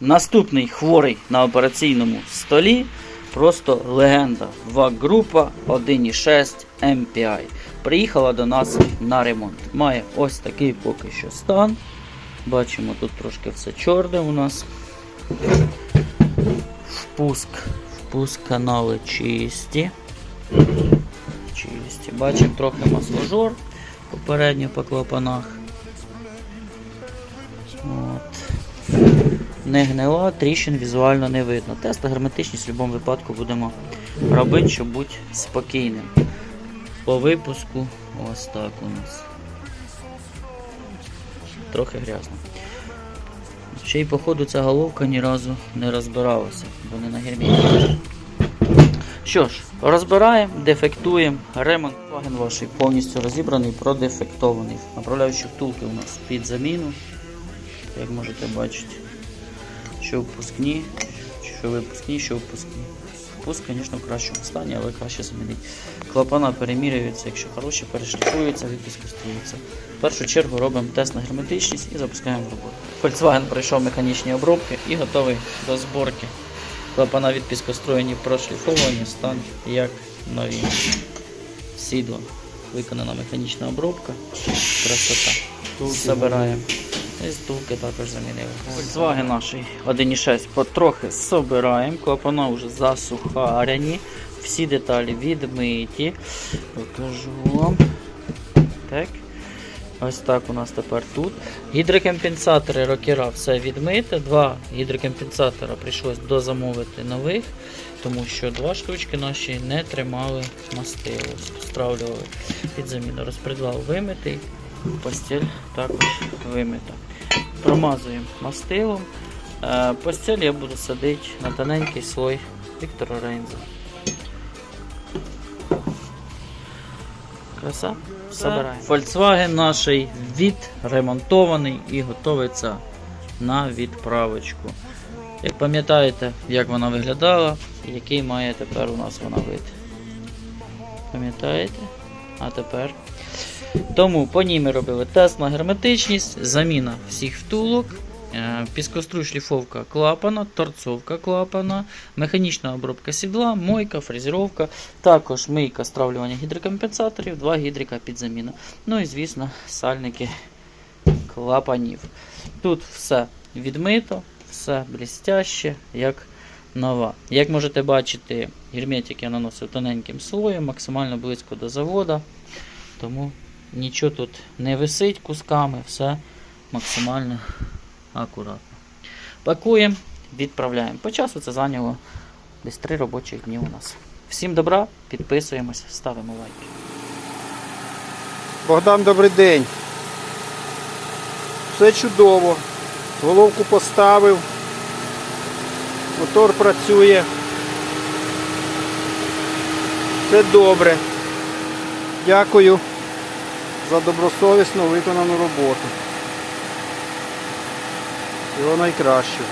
Наступний хворий на операційному столі. Просто легенда. ВАК-група 1.6 MPI. Приїхала до нас на ремонт. Має ось такий поки що стан. Бачимо, тут трошки все чорне у нас. Впуск. Впуск канали чисті. Чисті. Бачимо трохи масложор попередньо по клапанах. Не гнила, тріщин візуально не видно. Тест на герметичність в будь-якому випадку будемо робити, щоб бути спокійним. По випуску ось так у нас. Трохи грязно. Ще й походу ця головка ні разу не розбиралася, бо не на герметиці. Що ж, розбираємо, дефектуємо. Ремонт ваген ваш повністю розібраний, продефектований. Направляючі втулки у нас під заміну, як можете бачити. Що впускні, що випускні, що впускні. Впуск, звісно, в кращому стані, але краще замінити. Клапана перемірюються, якщо хороші, перешліфуються, відпіскоструються. В першу чергу робимо тест на герметичність і запускаємо в роботу. Volkswagen пройшов механічні обробки і готовий до зборки. Клапана відпіскостроєні, прошліфовані, стан як нові. Сідло. Виконана механічна обробка. Красота. Забираємо. І стулки також замінили. Volkswagen наш 1.6 потрохи собираємо. Клапана вже засухаряні. Всі деталі відмиті. Покажу вам. Так. Ось так у нас тепер тут. Гідрокомпенсатори рокера все відмите. Два гідрокомпенсатора прийшлось дозамовити нових, тому що два штучки наші не тримали мастило, стравлювали під заміну. Розпредвал вимитий, постіль також вимита. Промазуємо мастилом. Е, Постіль я буду садити на тоненький слой Віктора Рейнза. Краса. Собираємо. Volkswagen наш відремонтований і готується на відправочку. Як пам'ятаєте, як вона виглядала який має тепер у нас вона вид. Пам'ятаєте? А тепер. Тому по ній ми робили тест на герметичність, заміна всіх втулок, е, піскоструй шліфовка клапана, торцовка клапана, механічна обробка сідла, мойка, фрезеровка, також мийка стравлювання гідрокомпенсаторів, два гідрика під заміну. Ну і звісно, сальники клапанів. Тут все відмито, все блістяще, як нова. Як можете бачити, герметик я наносив тоненьким слоєм, максимально близько до завода. Тому нічого тут не висить кусками, все максимально акуратно. Пакуємо, відправляємо. По часу це зайняло десь 3 робочих дні у нас. Всім добра, підписуємось, ставимо лайки. Богдан, добрий день. Все чудово. Головку поставив. Мотор працює. Все добре. Дякую за добросовісно виконану роботу. Всього найкращого.